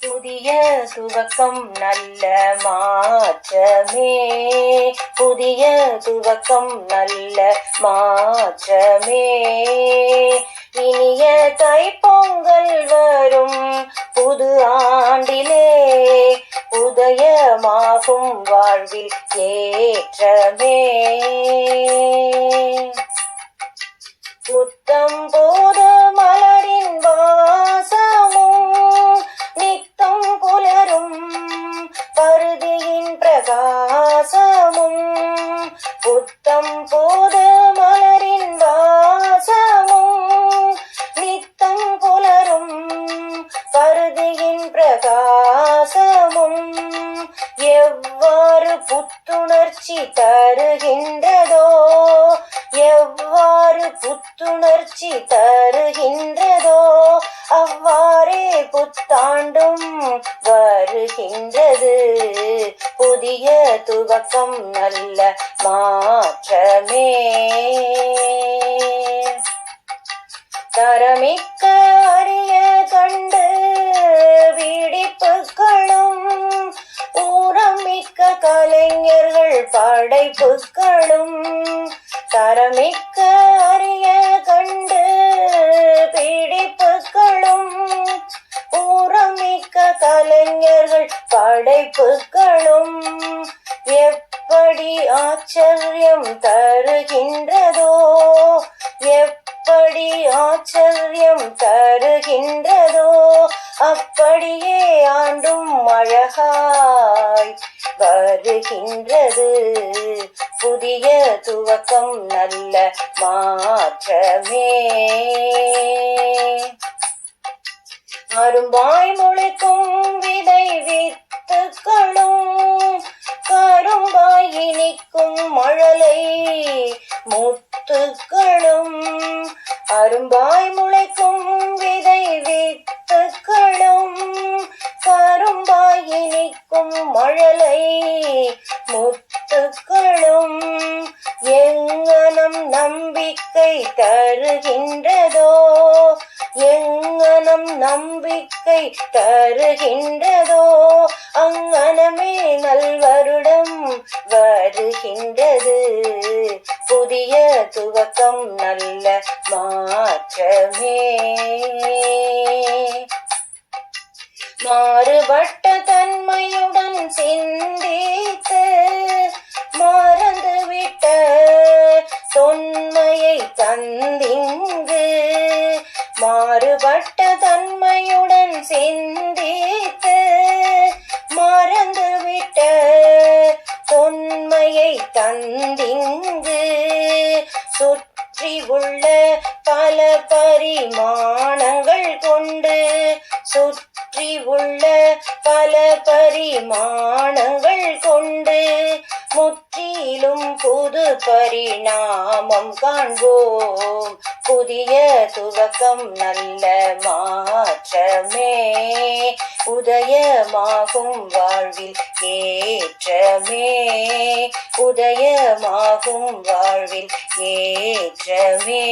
புதிய துவக்கம் நல்ல மாற்றமே. புதிய துவக்கம் நல்ல மாற்றமே. இனிய தைப்பொங்கல் வரும் புது ஆண்டிலே. உதயமாகும் வாழ்வில் ஏற்றமே. புத்தம் போது மலர் பிரகாசமும் புத்தம் போது மலரின் வாசமும் நித்தம் புலரும் கருதியின் பிரகாசமும் எவ்வாறு புத்துணர்ச்சி தருகின்றதோ எவ்வாறு புத்துணர்ச்சி தருகின்றதோ அவ்வாறே புத்தாண்டும் வருகின்றது. புதிய துவக்கம் நல்ல மாற்றமே. தரமிக்க அறிய கண்டு வீடிப்புகளும் ஊரமிக்க கலைஞர்கள் படைப்புகளும் தரமிக்க கலைஞர்கள் படைப்புகளும் எப்படி ஆச்சரியம் தருகின்றதோ எப்படி ஆச்சரியம் தருகின்றதோ அப்படியே ஆண்டும் அழகாய் வருகின்றது. புதிய துவக்கம் நல்ல மாற்றமே. அரும்பாய் முளைக்கும் விதை வித்துக்களும் கரும்பாய் இனிக்கும் மழலை முத்துக்களும். அரும்பாய் முளைக்கும் விதை வித்துக்களும் கரும்பாய் இனிக்கும் மழலை முத்துக்களும். எங்கனம் நம்பிக்கை தருகின்றதோ எங்க எங்கனம் நம்பிக்கை தருகின்றதோ அங்கனமே நல்வருடம் வருகின்றது. புதிய துவக்கம் நல்ல மாற்றமே. மாறுபட்ட தன்மையுடன் சிந்தித்து மறந்துவிட்ட தொன்மையை தந்திங்கு. மாறுபட்ட சிந்தித்து மறந்துவிட்ட தொன்மையை தந்திங்கு. சுற்றி உள்ள பல பரிமாணங்கள் கொண்டு சுற்றி சுற்றி உள்ள பல பரிமாணங்கள் கொண்டு முற்றிலும் புது பரிணாமம் காண்போம். புதிய துவக்கம் நல்ல மாற்றமே. உதயமாகும் வாழ்வில் ஏற்றமே. உதயமாகும் வாழ்வில் ஏற்றமே.